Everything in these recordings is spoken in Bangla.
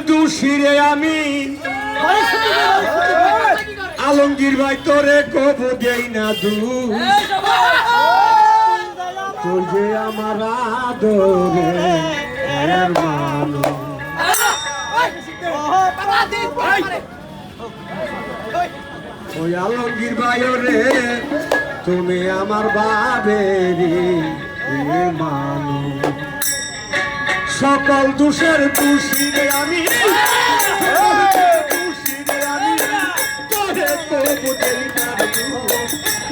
দোষীরে আমি। আলমগীর ভাই, তোরে কবু দেই না দু তোর আমার আদরে ওই আলমগীর ভাই রে তুমি আমার বাবেরি মানুষ সকল দোষের খুশি দোষীরে আমি।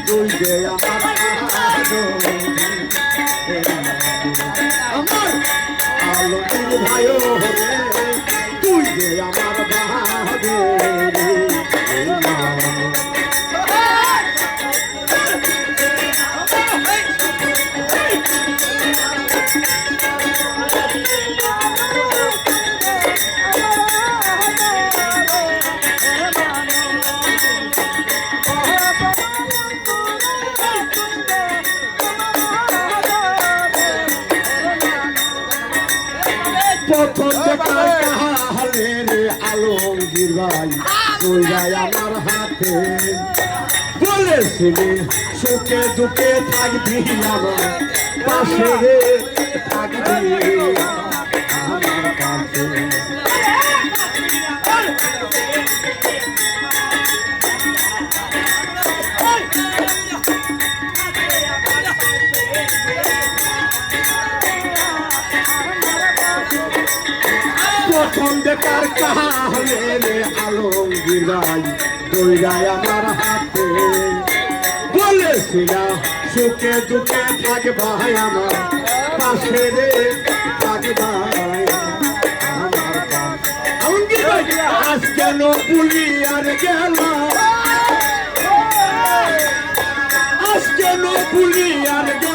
তুই আমার আমার আলমগীর ভাই তুই আমার প্রথম দেখার কাহালে রে আলমগীর ভাই। তুই ভাই আমার হাতে। বলেছিলি সুখে দুঃখে থাকবি আমার পাশে রে থাকবি আমার পাশে দেখার কাহালে রে আলমগীর ভাই তুই ভাই আমার হাতে। বলেছিলাম সুখে দুঃখে থাক ভাই আমার পাশে রে থাক ভাই, আজ কেন পুলি আর গেল? আজ কেন পুলি আর গেল?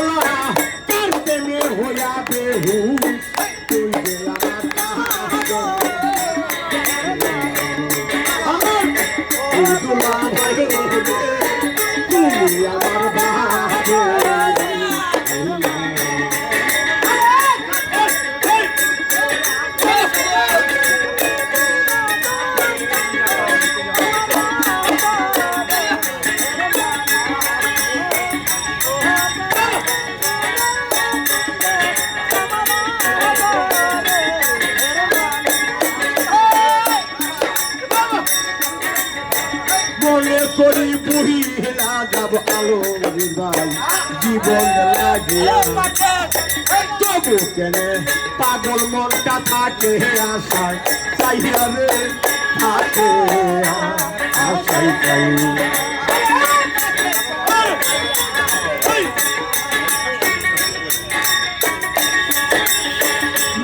মনে করি বুড়ি হেলা যাব আলো জীবন লাগে। তবু কেন পাগল মনটা থাকে আশায়? চাইয়া রে থাকে আশাই চাই।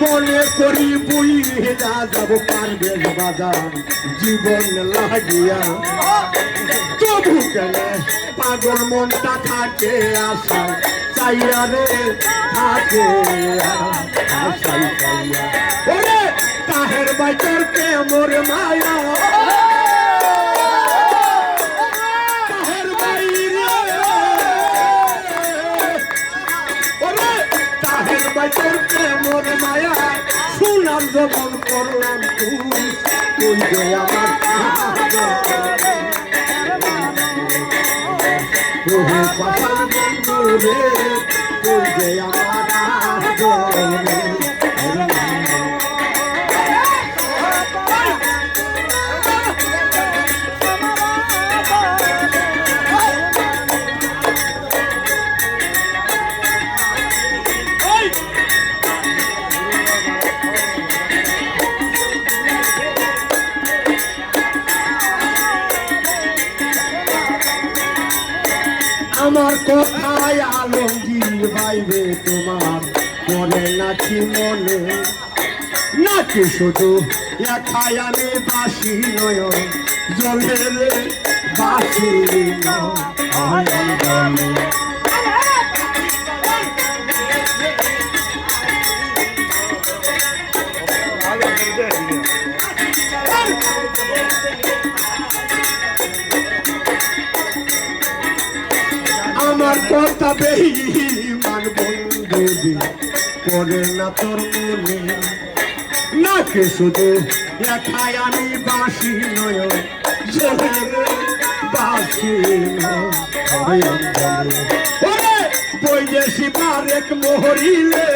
মনে করি বুই হেলা যাব পারবে বাদাম জীবন লাগিয়া তবু কেন পাগল মনটা থাকে আশা চাইয়া রে থাকে আশাই চাইয়া। ওরে, তাহের বাইচার কে মোর মায়া? কে মায়া শুনাম যখন করলাম তুই তুই যে আমার তোহে পাশাল বন্ধু রে তুই যে আমার কথায় আলমগীর ভাইবে তোমার? মনে নাকি মনে? নাকি শুধু একাই আমি বাসি নয় জলের বাসি নয় কথা বেইমান বন্ধু করে না তোর না শুধু বাসি নয় বাসি বৈদেশি বারেক মোহরিলে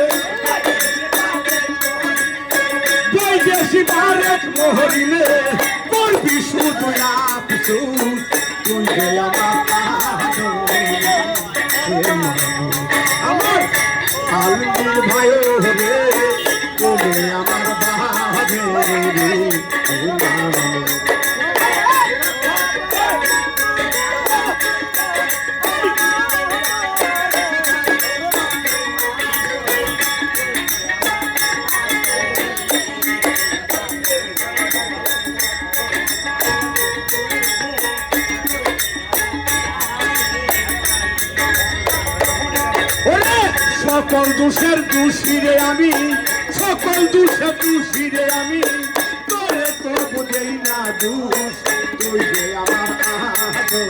বৈদেশি বারেক মোহরিলে করবি শুধু আফসুস তুই যে আমার পাগল। ভাই রে আমার সকল দোষের দোষীরে আমি, সকল দোষের দোষীরে আমি। তোরে তো বুঝেই না দোষ, তুই রে, আমার আমার ভাবে